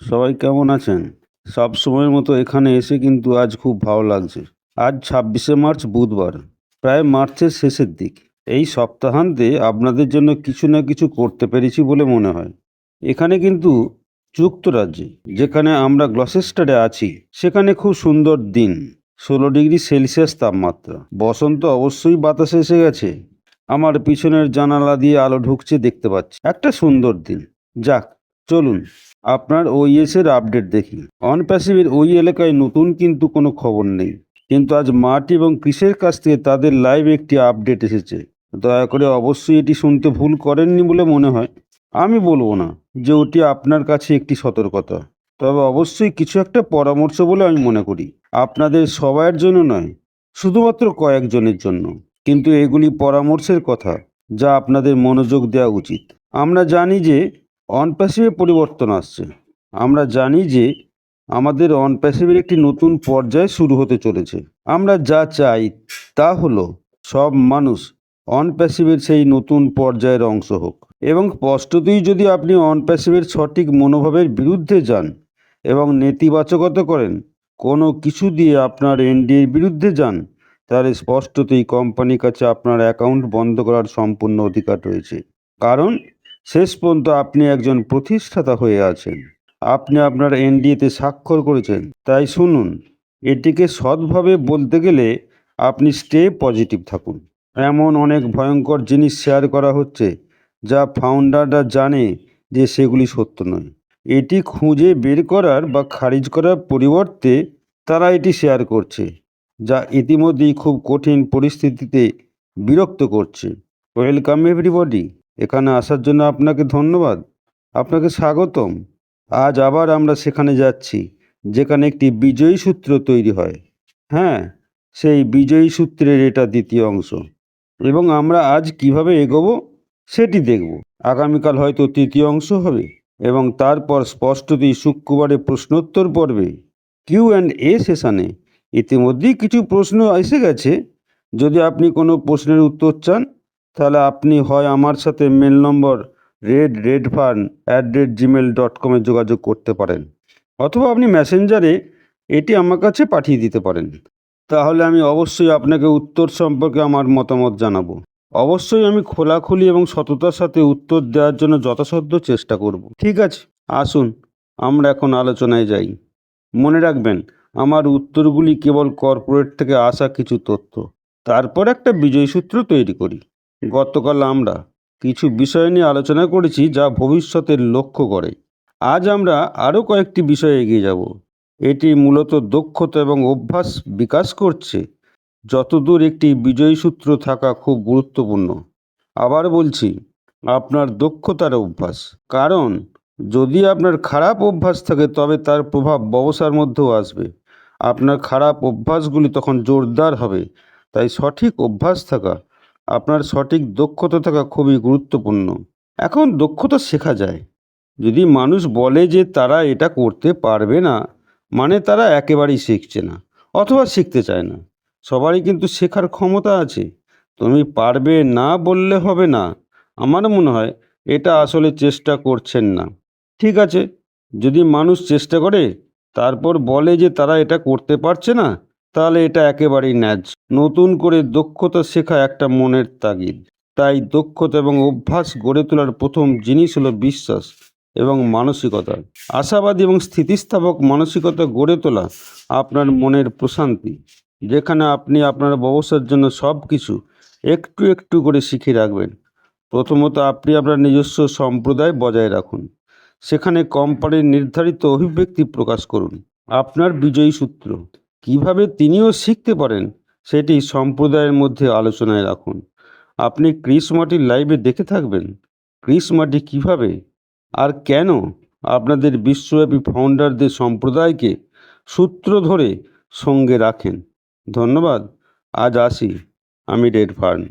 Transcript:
সবাই কেমন আছেন? সব সময়ের মতো এখানে এসে কিন্তু আজ খুব ভালো লাগছে। আজ ছাব্বিশে মার্চ বুধবার, প্রায় মার্চের শেষের দিক। এই সপ্তাহান্তে আপনাদের জন্য কিছু না কিছু করতে পেরেছি বলে মনে হয়। এখানে কিন্তু যুক্তরাজ্যে, যেখানে আমরা গ্লসেস্টারে আছি, সেখানে খুব সুন্দর দিন। ষোলো ডিগ্রি সেলসিয়াস তাপমাত্রা। বসন্ত অবশ্যই বাতাসে এসে গেছে। আমার পিছনের জানালা দিয়ে আলো ঢুকছে দেখতে পাচ্ছি। একটা সুন্দর দিন। যাক চলুন, আপনার ওইএসের আপডেট দেখি। অন প্যাসিভের ওই এলাকায় নতুন কিন্তু কোনো খবর নেই। কিন্তু আজ মাঠ এবং কৃষের কাছ থেকে তাদের লাইভ একটি আপডেট এসেছে। দয়া করে অবশ্যই এটি শুনতে ভুল করেননি বলে মনে হয়। আমি বলব না যে ওটি আপনার কাছে একটি সতর্কতা। তবে অবশ্যই কিছু একটা পরামর্শ বলে আমি মনে করি। আপনাদের সবাইয়ের জন্য নয়, শুধুমাত্র কয়েকজনের জন্য। কিন্তু এগুলি পরামর্শের কথা, যা আপনাদের মনোযোগ দেওয়া উচিত। আমরা জানি যে অনপ্যাসিভে পরিবর্তন আসছে। আমরা জানি যে আমাদের অনপ্যাসিভের একটি নতুন পর্যায় শুরু হতে চলেছে। আমরা যা চাই তা হলো সব মানুষ অনপ্যাসিভের সেই নতুন পর্যায়ের অংশ হোক। এবং স্পষ্টতই যদি আপনি অনপ্যাসিভের সঠিক মনোভাবের বিরুদ্ধে যান এবং নেতিবাচকতা করেন, কোনো কিছু দিয়ে আপনার এনডিএর বিরুদ্ধে যান, তাহলে স্পষ্টতই কোম্পানির কাছে আপনার অ্যাকাউন্ট বন্ধ করার সম্পূর্ণ অধিকার রয়েছে। কারণ শেষ পর্যন্ত আপনি একজন প্রতিষ্ঠাতা হয়ে আছেন। আপনি আপনার এনডিএতে স্বাক্ষর করেছেন। তাই শুনুন, এটিকে সৎভাবে বলতে গেলে আপনি স্টে পজিটিভ থাকুন। এমন অনেক ভয়ঙ্কর জিনিস শেয়ার করা হচ্ছে, যা ফাউন্ডাররা জানে যে সেগুলি সত্য নয়। এটি খুঁজে বের করার বা খারিজ করার পরিবর্তে তারা এটি শেয়ার করছে, যা ইতিমধ্যেই খুব কঠিন পরিস্থিতিতে বিরক্ত করছে। ওয়েলকাম এভরিবডি এখানে আসার জন্য আপনাকে ধন্যবাদ। আপনাকে স্বাগতম। আজ আবার আমরা সেখানে যাচ্ছি, যেখানে একটি বিজয়ী সূত্র তৈরি হয়। হ্যাঁ সেই বিজয়ী সূত্রের এটা দ্বিতীয় অংশ। এবং আমরা আজ কীভাবে এগোবো সেটি দেখব। আগামীকাল হয়তো তৃতীয় অংশ হবে এবং তারপর স্পষ্টতই শুক্রবারে প্রশ্নোত্তর পর্বে কিউ অ্যান্ড এ সেশানে ইতিমধ্যেই কিছু প্রশ্ন এসে গেছে। যদি আপনি কোনো প্রশ্নের উত্তর চান তাহলে আপনি হয় আমার সাথে mail number red red fun at red Gmail dot কমে যোগাযোগ করতে পারেন। অথবা আপনি মেসেঞ্জারে এটি আমার কাছে পাঠিয়ে দিতে পারেন। তাহলে আমি অবশ্যই আপনাকে উত্তর সম্পর্কে আমার মতামত জানাব। অবশ্যই আমি খোলাখুলি এবং সততার সাথে উত্তর দেওয়ার জন্য যথাসাধ্য চেষ্টা করব। ঠিক আছে, আসুন, আমরা এখন আলোচনায় যাই। মনে রাখবেন, আমার উত্তরগুলি কেবল কর্পোরেট থেকে আসা কিছু তথ্য। তারপর একটা বিজয় সূত্র তৈরি করি। গতকাল আমরা কিছু বিষয় নিয়ে আলোচনা করেছি যা ভবিষ্যতের লক্ষ্য করে। আজ আমরা আরও কয়েকটি বিষয়ে এগিয়ে যাব। এটি মূলত দক্ষতা এবং অভ্যাস বিকাশ করছে। যতদূর একটি বিজয়ী সূত্র থাকা খুব গুরুত্বপূর্ণ। আবার বলছি, আপনার দক্ষতার অভ্যাস। কারণ, যদি আপনার খারাপ অভ্যাস থাকে, তবে তার প্রভাব ব্যবসার মধ্যেও আসবে। আপনার খারাপ অভ্যাসগুলি তখন জোরদার হবে। তাই সঠিক অভ্যাস থাকা আপনার সঠিক দক্ষতা থাকা খুবই গুরুত্বপূর্ণ। এখন দক্ষতা শেখা যায়। যদি মানুষ বলে যে তারা এটা করতে পারবে না মানে তারা একেবারেই শিখছে না, অথবা শিখতে চায় না। সবারই কিন্তু শেখার ক্ষমতা আছে। তুমি পারবে না বললে হবে না। আমার মনে হয় এটা আসলে চেষ্টা করছেন না। ঠিক আছে, যদি মানুষ চেষ্টা করে, তারপর বলে যে তারা এটা করতে পারছে না তাহলে এটা একেবারেই ন্যায নতুন করে দক্ষতা শেখা একটা মনের তাগিদ। তাই দক্ষতা এবং অভ্যাস গড়ে তোলার প্রথম জিনিস হলো বিশ্বাস এবং মানসিকতা। আশাবাদী এবং স্থিতিস্থাপক মানসিকতা গড়ে তোলা আপনার মনের প্রশান্তি, যেখানে আপনি আপনার ব্যবসার জন্য সব কিছু একটু একটু করে শিখে রাখবেন। প্রথমত আপনি আপনার নিজস্ব সম্প্রদায় বজায় রাখুন। সেখানে কোম্পানির নির্ধারিত অভিব্যক্তি প্রকাশ করুন। আপনার বিজয়ী সূত্র। কীভাবে তিনিও শিখতে পারেন সেটি সম্প্রদায়ের মধ্যে আলোচনায় রাখুন। আপনি ক্রিস মাটির লাইভে দেখে থাকবেন ক্রিস মাটি কীভাবে আর কেন আপনাদের বিশ্বব্যাপী ফাউন্ডারদের সম্প্রদায়কে সূত্র ধরে সঙ্গে রাখেন। ধন্যবাদ। আজ আসি। আমি রেড ফার্ন।